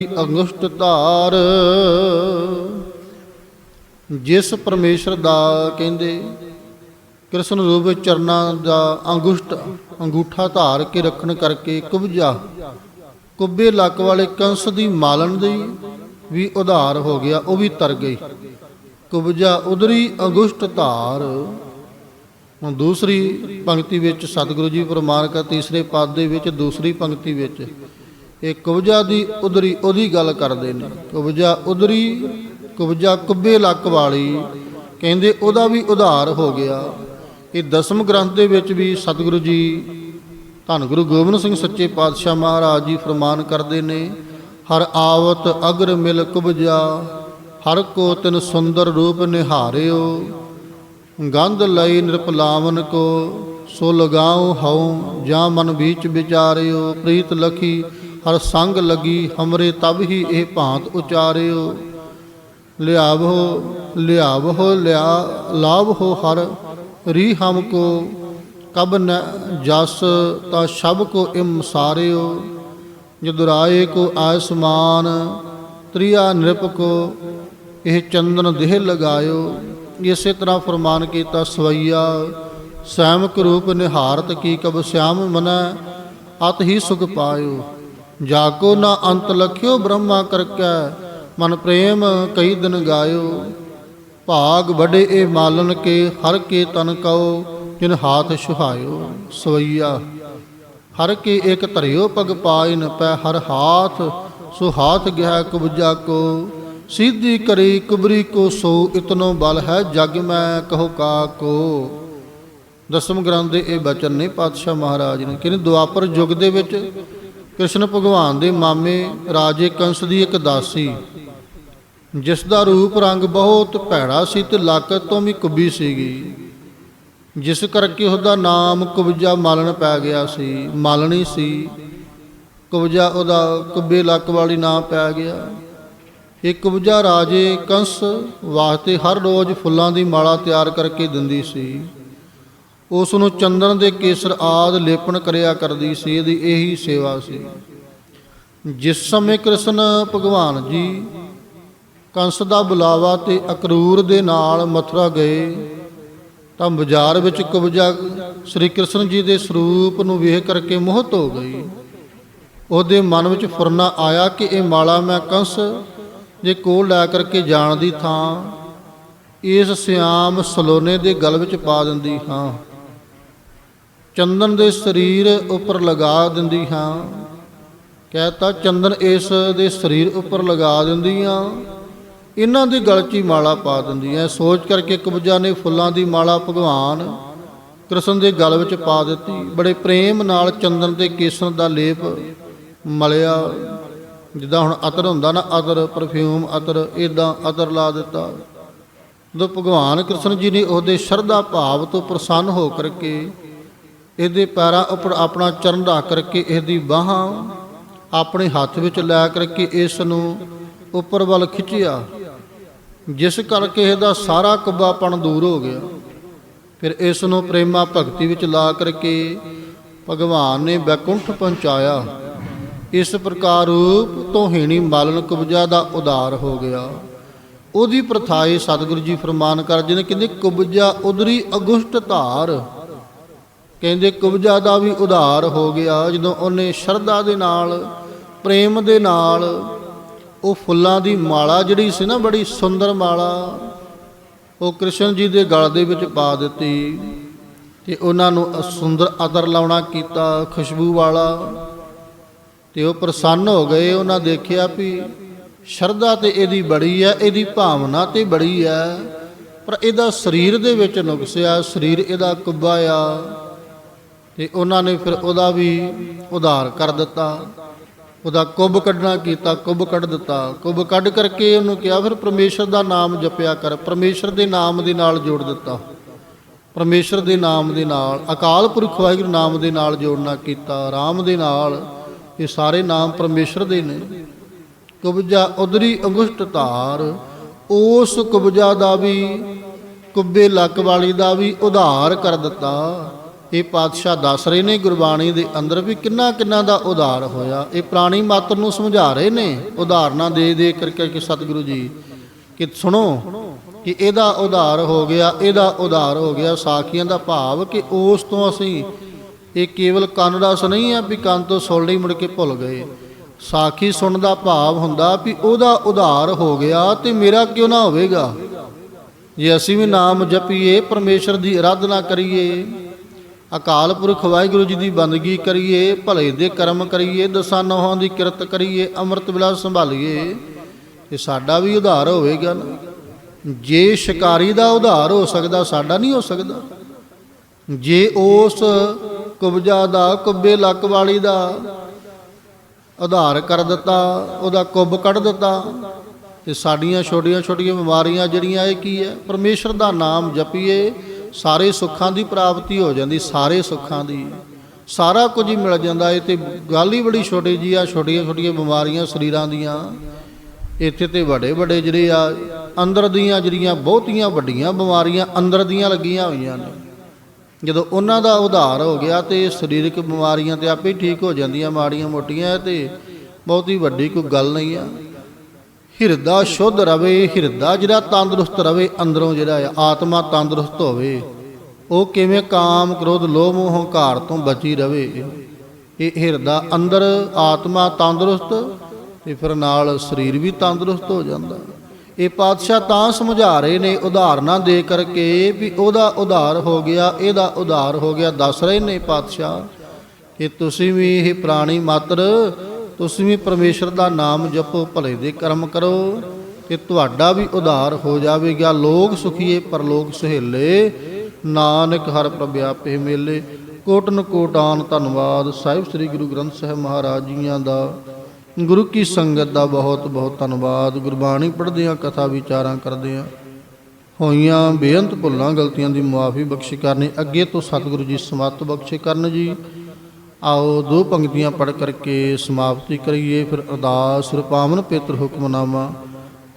ਅੰਗੁਸ਼ਟ ਧਾਰ, ਜਿਸ ਪਰਮੇਸ਼ਰ ਦਾ ਕਹਿੰਦੇ, ਕ੍ਰਿਸ਼ਨ ਰੂਪ ਚਰਨਾਂ ਦਾ ਅੰਗੁਸ਼ਟ ਅੰਗੂਠਾ ਧਾਰ ਕੇ ਰੱਖਣ ਕਰਕੇ ਕੁਬਜਾ। ਕੁੱਬੇ ਲੱਕ ਵਾਲੇ ਕੰਸ ਦੀ ਮਾਲਣ ਦੀ ਵੀ ਉਧਾਰ ਹੋ ਗਿਆ, ਉਹ ਵੀ ਤਰ ਗਈ। ਕੁਬਜਾ ਉਧਰੀ ਅੰਗੁਸ਼ਟ ਧਾਰ। ਹੁਣ ਦੂਸਰੀ ਪੰਕਤੀ ਵਿੱਚ ਸਤਿਗੁਰੂ ਜੀ ਪ੍ਰਮਾਣ ਕਰ, ਤੀਸਰੇ ਪਦ ਦੇ ਵਿੱਚ ਦੂਸਰੀ ਪੰਕਤੀ ਵਿੱਚ ਇਹ ਕੁਬਜਾ ਦੀ ਉਧਰੀ ਉਹਦੀ ਗੱਲ ਕਰਦੇ ਨੇ। ਕੁਬਜਾ ਉਧਰੀ, ਕੁਬਜਾ ਕੁੱਬੇ ਲੱਕ ਵਾਲੀ, ਕਹਿੰਦੇ ਉਹਦਾ ਵੀ ਉਧਾਰ ਹੋ ਗਿਆ। ਇਹ ਦਸਮ ਗ੍ਰੰਥ ਦੇ ਵਿੱਚ ਵੀ ਸਤਿਗੁਰੂ ਜੀ ਧੰਨ ਗੁਰੂ ਗੋਬਿੰਦ ਸਿੰਘ ਸੱਚੇ ਪਾਤਸ਼ਾਹ ਮਹਾਰਾਜ ਜੀ ਫਰਮਾਨ ਕਰਦੇ ਨੇ, ਹਰ ਆਵਤ ਅਗਰ ਮਿਲ ਕੁਬਜਾ, ਹਰ ਕੋ ਤਿਨ ਸੁੰਦਰ ਰੂਪ ਨਿਹਾਰਿਓ, ਗੰਧ ਲਈ ਨਿਰਪਲਾਵਨ ਕੋ, ਸੋ ਲਗਾਉ ਹਉ ਜਾਂ ਮਨ ਵਿੱਚ ਵਿਚਾਰਿਓ, ਪ੍ਰੀਤ ਲਖੀ ਹਰ ਸੰਗ ਲਗੀ ਹਮਰੇ ਤਬ ਹੀ ਇਹ ਭਾਂਤ ਉਚਾਰਿਓ। ਲਿਆਵੋ ਲਿਆਵੋ ਲਿਆ ਲਾਭੋ ਹਰ ਰੀ ਹਮ ਕੋ, ਕਬ ਨ ਜਸ ਤਾ ਸਭ ਕੋ ਇਮ ਸਾਰਿਓ। ਜਦੁਰਾਏ ਕੋ ਆਸਮਾਨ, ਤ੍ਰਿਆ ਨਿਰਪ ਕੋ, ਇਹ ਚੰਦਨ ਦੇਹ ਲਗਾਇਓ। ਇਸੇ ਤਰ੍ਹਾਂ ਫਰਮਾਨ ਕੀਤਾ, ਸਵਈਆ ਸੈਮਕ ਰੂਪ ਨਿਹਾਰਤ ਕੀ ਕਬ ਸਿਆਮ ਮਨੈ, ਅਤ ਹੀ ਸੁਖ ਪਾਇਓ। ਜਾਕੋ ਨਾ ਅੰਤ ਲਖਿਓ ਬ੍ਰਹਮਾ ਕਰਕੈ, ਮਨ ਪ੍ਰੇਮ ਕਈ ਦਿਨ ਗਾਇਓ। ਭਾਗ ਵੱਡੇ ਇਹ ਮਾਲਨ ਕੇ, ਹਰ ਕੇ ਤਨ ਕਉ, ਜਿਨ ਹਾਥ ਸੁਹਾਇਓ। ਸਵਈਆ, ਹਰ ਕੇ ਇੱਕ ਧਰਿਓ ਪਗ ਪਾਇਨ, ਪੈ ਹਰ ਹਾਥ ਸੋ ਹਾਥ ਗਿਆ ਕੁਬਜਾ ਕੋ। ਸਿੱਧੀ ਕਰੀ ਕੁਬਰੀ ਕੋ ਸੋ, ਇਤਨੋ ਬਲ ਹੈ ਜਗ ਮੈਂ ਕਹੋ ਕਾ ਕੋ। ਦਸਮ ਗ੍ਰੰਥ ਦੇ ਇਹ ਬਚਨ ਨੇ ਪਾਤਸ਼ਾਹ ਮਹਾਰਾਜ ਨੇ ਕਹਿੰਦੇ ਦੁਆਪਰ ਯੁਗ ਦੇ ਵਿੱਚ ਕ੍ਰਿਸ਼ਨ ਭਗਵਾਨ ਦੇ ਮਾਮੇ ਰਾਜੇ ਕੰਸ ਦੀ ਇੱਕ ਦਾਸੀ, ਜਿਸ ਦਾ ਰੂਪ ਰੰਗ ਬਹੁਤ ਭੈੜਾ ਸੀ ਤੇ ਲੱਕ ਤੋਂ ਵੀ ਕੁੱਬੀ ਸੀਗੀ, ਜਿਸ ਕਰਕੇ ਉਹਦਾ ਨਾਮ ਕੁਬਜਾ ਮਾਲਣ ਪੈ ਗਿਆ ਸੀ, ਮਾਲਣੀ ਸੀ। ਕੁਬਜਾ ਉਹਦਾ ਕੁੱਬੇ ਲੱਕ ਵਾਲੀ ਨਾਮ ਪੈ ਗਿਆ। ਇਹ ਕੁਬਜਾ ਰਾਜੇ ਕੰਸ ਵਾਸਤੇ ਹਰ ਰੋਜ਼ ਫੁੱਲਾਂ ਦੀ ਮਾਲਾ ਤਿਆਰ ਕਰਕੇ ਦਿੰਦੀ ਸੀ। ਉਸ ਨੂੰ ਚੰਦਨ ਦੇ ਕੇਸਰ ਆਦ ਲੇਪਣ ਕਰਿਆ ਕਰਦੀ ਸੀ, ਇਹਦੀ ਇਹੀ ਸੇਵਾ ਸੀ। ਜਿਸ ਸਮੇਂ ਕ੍ਰਿਸ਼ਨ ਭਗਵਾਨ ਜੀ ਕੰਸ ਦਾ ਬੁਲਾਵਾ ਤੇ ਅਕਰੂਰ ਦੇ ਨਾਲ ਮਥੁਰਾ ਗਏ, ਤਾਂ ਬਾਜ਼ਾਰ ਵਿੱਚ ਕਬਜ਼ਾ ਸ੍ਰੀ ਕ੍ਰਿਸ਼ਨ ਜੀ ਦੇ ਸਰੂਪ ਨੂੰ ਵੇਖ ਕਰਕੇ ਮੋਹਤ ਹੋ ਗਈ। ਉਹਦੇ ਮਨ ਵਿੱਚ ਫੁਰਨਾ ਆਇਆ ਕਿ ਇਹ ਮਾਲਾ ਮੈਂ ਕੰਸ ਦੇ ਕੋਲ ਲੈ ਕਰਕੇ ਜਾਣ ਦੀ ਥਾਂ, ਇਸ ਸਿਆਮ ਸਲੋਨੇ ਦੇ ਗਲ ਵਿੱਚ ਪਾ ਦਿੰਦੀ ਹਾਂ। ਚੰਦਨ ਦੇ ਸਰੀਰ ਉੱਪਰ ਲਗਾ ਦਿੰਦੀ ਹਾਂ। ਕਹਿਤਾ, ਚੰਦਨ ਇਸ ਦੇ ਸਰੀਰ ਉੱਪਰ ਲਗਾ ਦਿੰਦੀ ਹਾਂ। ਇਹਨਾਂ ਦੇ ਗਲ 'ਚ ਹੀ ਮਾਲਾ ਪਾ ਦਿੰਦੀ ਐ ਸੋਚ ਕਰਕੇ ਕਬਜਾ ਨੇ ਫੁੱਲਾਂ ਦੀ ਮਾਲਾ ਭਗਵਾਨ ਕ੍ਰਿਸ਼ਨ ਦੇ ਗਲ ਵਿੱਚ ਪਾ ਦਿੱਤੀ। ਬੜੇ ਪ੍ਰੇਮ ਨਾਲ ਚੰਦਨ ਤੇ ਕੇਸਰ ਦਾ ਲੇਪ ਮਲਿਆ। ਜਿੱਦਾਂ ਹੁਣ ਅਤਰ ਹੁੰਦਾ ਨਾ, ਅਤਰ ਪਰਫਿਊਮ ਅਤਰ ਇਦਾਂ ਅਤਰ ਲਾ ਦਿੱਤਾ। ਜਦੋਂ ਭਗਵਾਨ ਕ੍ਰਿਸ਼ਨ ਜੀ ਨੇ ਉਹਦੇ ਸ਼ਰਧਾ ਭਾਵ ਤੋਂ ਪ੍ਰਸੰਨ ਹੋ ਕਰਕੇ ਇਹਦੇ ਪੈਰਾਂ ਉੱਪਰ ਆਪਣਾ ਚਰਨ ਰੱਖ ਕਰਕੇ ਇਹਦੀ ਬਾਹਾਂ ਆਪਣੇ ਹੱਥ ਵਿੱਚ ਲੈ ਕਰਕੇ ਇਸ ਨੂੰ ਉੱਪਰ ਵੱਲ ਖਿੱਚਿਆ, ਜਿਸ ਕਰਕੇ ਇਹਦਾ ਸਾਰਾ ਕੁੱਬਾਪਣ ਦੂਰ ਹੋ ਗਿਆ। ਫਿਰ ਇਸ ਨੂੰ ਪ੍ਰੇਮਾ ਭਗਤੀ ਵਿੱਚ ਲਾ ਕਰਕੇ ਭਗਵਾਨ ਨੇ ਬੈਕੁੰਠ ਪਹੁੰਚਾਇਆ। ਇਸ ਪ੍ਰਕਾਰ ਰੂਪ ਤੋਂ ਹੀਣੀ ਮਾਲਨ ਕੁਬਜਾ ਦਾ ਉਦਾਰ ਹੋ ਗਿਆ। ਉਹਦੀ ਪ੍ਰਥਾਏ ਸਤਿਗੁਰੂ ਜੀ ਫਰਮਾਨ ਕਰ ਜਿਹਨੇ ਕਹਿੰਦੇ ਕੁਬਜਾ ਉਦਰੀ ਅਗੁਸ਼ਟ ਧਾਰ ਕਹਿੰਦੇ ਕੁਬਜਾ ਦਾ ਵੀ ਉਧਾਰ ਹੋ ਗਿਆ ਜਦੋਂ ਉਹਨੇ ਸ਼ਰਧਾ ਦੇ ਨਾਲ, ਪ੍ਰੇਮ ਦੇ ਨਾਲ ਉਹ ਫੁੱਲਾਂ ਦੀ ਮਾਲਾ ਜਿਹੜੀ ਸੀ ਨਾ, ਬੜੀ ਸੁੰਦਰ ਮਾਲਾ, ਉਹ ਕ੍ਰਿਸ਼ਨ ਜੀ ਦੇ ਗਲ ਦੇ ਵਿੱਚ ਪਾ ਦਿੱਤੀ ਤੇ ਉਹਨਾਂ ਨੂੰ ਸੁੰਦਰ ਅਤਰ ਲਾਉਣਾ ਕੀਤਾ, ਖੁਸ਼ਬੂ ਵਾਲਾ। ਤੇ ਉਹ ਪ੍ਰਸੰਨ ਹੋ ਗਏ, ਉਹਨਾਂ ਦੇਖਿਆ ਵੀ ਸ਼ਰਧਾ ਤੇ ਇਹਦੀ ਬੜੀ ਹੈ, ਇਹਦੀ ਭਾਵਨਾ ਤੇ ਬੜੀ ਹੈ, ਪਰ ਇਹਦਾ ਸਰੀਰ ਦੇ ਵਿੱਚ ਨੁਕਸਿਆ, ਸਰੀਰ ਇਹਦਾ ਕੁੱਬਾ ਆ। ਤੇ ਉਹਨਾਂ ਨੇ ਫਿਰ ਉਹਦਾ ਵੀ ਉਧਾਰ ਕਰ ਦਿੱਤਾ। ਉਹਦਾ ਕੁੱਬ ਕੱਢਣਾ ਕੀਤਾ, ਕੁੱਬ ਕੱਢ ਦਿੱਤਾ। ਕੁੱਬ ਕੱਢ ਕਰਕੇ ਉਹਨੂੰ ਕਿਹਾ, ਫਿਰ ਪਰਮੇਸ਼ਰ ਦਾ ਨਾਮ ਜਪਿਆ ਕਰ। ਪਰਮੇਸ਼ਰ ਦੇ ਨਾਮ ਦੇ ਨਾਲ ਜੋੜ ਦਿੱਤਾ। ਪਰਮੇਸ਼ਰ ਦੇ ਨਾਮ ਦੇ ਨਾਲ, ਅਕਾਲ ਪੁਰਖ ਵਾਹਿਗੁਰੂ ਨਾਮ ਦੇ ਨਾਲ ਜੋੜਨਾ ਕੀਤਾ। ਰਾਮ ਦੇ ਨਾਲ, ਇਹ ਸਾਰੇ ਨਾਮ ਪਰਮੇਸ਼ਰ ਦੇ ਨੇ। ਕੁਬਜਾ ਉਦਰੀ ਅੰਗੁਸ਼ਟ ਧਾਰ, ਉਸ ਕੁਬਜਾ ਦਾ ਵੀ, ਕੁੱਬੇ ਲੱਕ ਵਾਲੀ ਦਾ ਵੀ ਉਧਾਰ ਕਰ ਦਿੱਤਾ। ਇਹ ਪਾਤਸ਼ਾਹ ਦੱਸ ਰਹੇ ਨੇ ਗੁਰਬਾਣੀ ਦੇ ਅੰਦਰ ਵੀ ਕਿੰਨਾ ਕਿੰਨਾ ਦਾ ਉਧਾਰ ਹੋਇਆ। ਇਹ ਪ੍ਰਾਣੀ ਮਾਤਰ ਨੂੰ ਸਮਝਾ ਰਹੇ ਨੇ ਉਦਾਹਰਨਾਂ ਦੇ ਦੇ ਕਰਕੇ ਕਿ ਸਤਿਗੁਰੂ ਜੀ, ਕਿ ਸੁਣੋ, ਕਿ ਇਹਦਾ ਉਧਾਰ ਹੋ ਗਿਆ, ਇਹਦਾ ਉਧਾਰ ਹੋ ਗਿਆ, ਸਾਖੀਆਂ ਦਾ ਭਾਵ ਕਿ ਉਸ ਤੋਂ ਅਸੀਂ ਇਹ ਕੇਵਲ ਕੰਨ ਰਸ ਨਹੀਂ ਆ ਵੀ ਕੰਨ ਤੋਂ ਸੁਣ ਲਈ ਮੁੜ ਕੇ ਭੁੱਲ ਗਏ। ਸਾਖੀ ਸੁਣਨ ਦਾ ਭਾਵ ਹੁੰਦਾ ਵੀ ਉਹਦਾ ਉਧਾਰ ਹੋ ਗਿਆ ਤੇ ਮੇਰਾ ਕਿਉਂ ਨਾ ਹੋਵੇਗਾ? ਜੇ ਅਸੀਂ ਵੀ ਨਾਮ ਜਪੀਏ, ਪਰਮੇਸ਼ਰ ਦੀ ਅਰਾਧਨਾ ਕਰੀਏ ਅਕਾਲ ਪੁਰਖ ਵਾਹਿਗੁਰੂ ਜੀ ਦੀ ਬੰਦਗੀ ਕਰੀਏ, ਭਲੇ ਦੇ ਕਰਮ ਕਰੀਏ ਦਸਾਂ ਨੌਹਾਂ ਦੀ ਕਿਰਤ ਕਰੀਏ, ਅੰਮ੍ਰਿਤ ਵੇਲਾ ਸੰਭਾਲੀਏ। ਤੇ ਸਾਡਾ ਵੀ ਉਧਾਰ ਹੋਵੇਗਾ ਨਾ। ਜੇ ਸ਼ਿਕਾਰੀ ਦਾ ਉਧਾਰ ਹੋ ਸਕਦਾ, ਸਾਡਾ ਨਹੀਂ ਹੋ ਸਕਦਾ। ਜੇ ਉਸ ਕੁਬਜਾ ਦਾ, ਕੁੱਬੇ ਲੱਕ ਵਾਲੀ ਦਾ ਉਧਾਰ ਕਰ ਦਿੱਤਾ, ਉਹਦਾ ਕੁੱਬ ਕੱਢ ਦਿੱਤਾ, ਤੇ ਸਾਡੀਆਂ ਛੋਟੀਆਂ ਛੋਟੀਆਂ ਬਿਮਾਰੀਆਂ ਜਿਹੜੀਆਂ, ਇਹ ਕੀ ਹੈ? ਪਰਮੇਸ਼ਰ ਦਾ ਨਾਮ ਜਪੀਏ। ਸਾਰੇ ਸੁੱਖਾਂ ਦੀ ਪ੍ਰਾਪਤੀ ਹੋ ਜਾਂਦੀ, ਸਾਰੇ ਸੁੱਖਾਂ ਦੀ। ਸਾਰਾ ਕੁਝ ਹੀ ਮਿਲ ਜਾਂਦਾ, ਇਹ ਤੇ ਗੱਲ ਹੀ ਬੜੀ ਛੋਟੀ ਜੀ ਆ, ਛੋਟੀਆਂ ਛੋਟੀਆਂ ਬਿਮਾਰੀਆਂ ਸਰੀਰਾਂ ਦੀਆਂ। ਇੱਥੇ ਤੇ ਵੱਡੇ ਵੱਡੇ ਜਿਹੜੇ ਆ, ਅੰਦਰ ਦੀਆਂ ਜਿਹੜੀਆਂ ਬਹੁਤੀਆਂ ਵੱਡੀਆਂ ਬਿਮਾਰੀਆਂ ਅੰਦਰ ਦੀਆਂ ਲੱਗੀਆਂ ਹੋਈਆਂ ਨੇ। ਜਦੋਂ ਉਹਨਾਂ ਦਾ ਉਧਾਰ ਹੋ ਗਿਆ ਤੇ ਸਰੀਰਕ ਬਿਮਾਰੀਆਂ ਤੇ ਆਪੇ ਠੀਕ ਹੋ ਜਾਂਦੀਆਂ ਮਾੜੀਆਂ ਮੋਟੀਆਂ ਤੇ ਬਹੁਤੀ ਵੱਡੀ ਕੋਈ ਗੱਲ ਨਹੀਂ ਆ। ਹਿਰਦਾ ਸ਼ੁੱਧ ਰਵੇ, ਹਿਰਦਾ ਜਿਹੜਾ ਤੰਦਰੁਸਤ ਰਵੇ, ਅੰਦਰੋਂ ਜਿਹੜਾ ਆਤਮਾ ਤੰਦਰੁਸਤ ਹੋਵੇ। ਉਹ ਕਿਵੇਂ ਕਾਮ ਕ੍ਰੋਧ ਲੋਭ ਮੋਹ ਹੰਕਾਰ ਤੋਂ ਬਚੀ ਰਵੇ। ਇਹ ਹਿਰਦਾ ਅੰਦਰ ਆਤਮਾ ਤੰਦਰੁਸਤ, ਤੇ ਫਿਰ ਨਾਲ ਸਰੀਰ ਵੀ ਤੰਦਰੁਸਤ ਹੋ ਜਾਂਦਾ। ਇਹ ਪਾਤਸ਼ਾਹ ਤਾਂ ਸਮਝਾ ਰਹੇ ਨੇ, ਉਦਾਹਰਨਾਂ ਦੇ ਕਰਕੇ ਵੀ ਉਹਦਾ ਉਧਾਰ ਹੋ ਗਿਆ, ਇਹਦਾ ਉਧਾਰ ਹੋ ਗਿਆ। ਦੱਸ ਰਹੇ ਨੇ ਪਾਤਸ਼ਾਹ ਕਿ ਤੁਸੀਂ ਵੀ ਇਹ ਪ੍ਰਾਣੀ ਮਾਤਰ ਤੁਸੀਂ ਵੀ ਪਰਮੇਸ਼ਰ ਦਾ ਨਾਮ ਜਪੋ, ਭਲੇ ਦੇ ਕਰਮ ਕਰੋ, ਤੇ ਤੁਹਾਡਾ ਵੀ ਉਧਾਰ ਹੋ ਜਾਵੇਗਾ। ਲੋਕ ਸੁਖੀਏ, ਪਰਲੋਕ ਸੁਹੇਲੇ। ਨਾਨਕ ਹਰ ਪ੍ਰਭ ਆਪੇ ਮੇਲੇ। ਕੋਟਨ ਕੋਟਾਨ ਧੰਨਵਾਦ। ਸਾਹਿਬ ਸ੍ਰੀ ਗੁਰੂ ਗ੍ਰੰਥ ਸਾਹਿਬ ਮਹਾਰਾਜ ਜੀਆਂ ਦਾ। ਗੁਰੂ ਕੀ ਸੰਗਤ ਦਾ ਬਹੁਤ ਬਹੁਤ ਧੰਨਵਾਦ। ਗੁਰਬਾਣੀ ਪੜ੍ਹਦੇ ਹਾਂ, ਕਥਾ ਵਿਚਾਰਾਂ ਕਰਦੇ ਹਾਂ। ਹੋਈਆਂ ਬੇਅੰਤ ਭੁੱਲਾਂ, ਗਲਤੀਆਂ ਦੀ ਮੁਆਫੀ ਬਖਸ਼ ਕਰਨੀ। ਅੱਗੇ ਤੋਂ ਸਤਿਗੁਰੂ ਜੀ ਸਮਤ ਬਖਸ਼ੇ ਕਰਨ ਜੀ। ਆਓ ਦੋ ਪੰਕਤੀਆਂ ਪੜ੍ਹ ਕਰਕੇ ਸਮਾਪਤੀ ਕਰੀਏ। ਫਿਰ ਅਰਦਾਸ ਰੁਪਾਵਨ ਪੇਤਰ ਹੁਕਮਨਾਮਾ।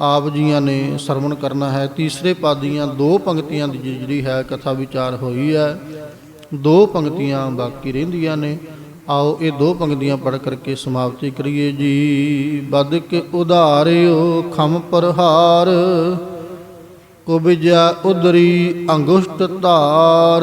ਆਪ ਜੀਆਂ ਨੇ ਸਰਵਣ ਕਰਨਾ ਹੈ। ਤੀਸਰੇ ਪਾਦੀਆਂ ਦੋ ਪੰਕਤੀਆਂ ਦੀ ਜਿਹੜੀ ਹੈ ਕਥਾ ਵਿਚਾਰ ਹੋਈ ਹੈ। ਦੋ ਪੰਕਤੀਆਂ ਬਾਕੀ ਰਹਿੰਦੀਆਂ ਨੇ। ਆਓ ਇਹ ਦੋ ਪੰਕਤੀਆਂ ਪੜ੍ਹ ਕਰਕੇ ਸਮਾਪਤੀ ਕਰੀਏ। ਜੀ ਬਦ ਕੇ ਉਧਾਰਿਓ, ਖਮ ਪਰਹਾਰ। ਕੁਬਜਾ ਉਦਰੀ ਅੰਗੁਸ਼ਟ ਧਾਰ।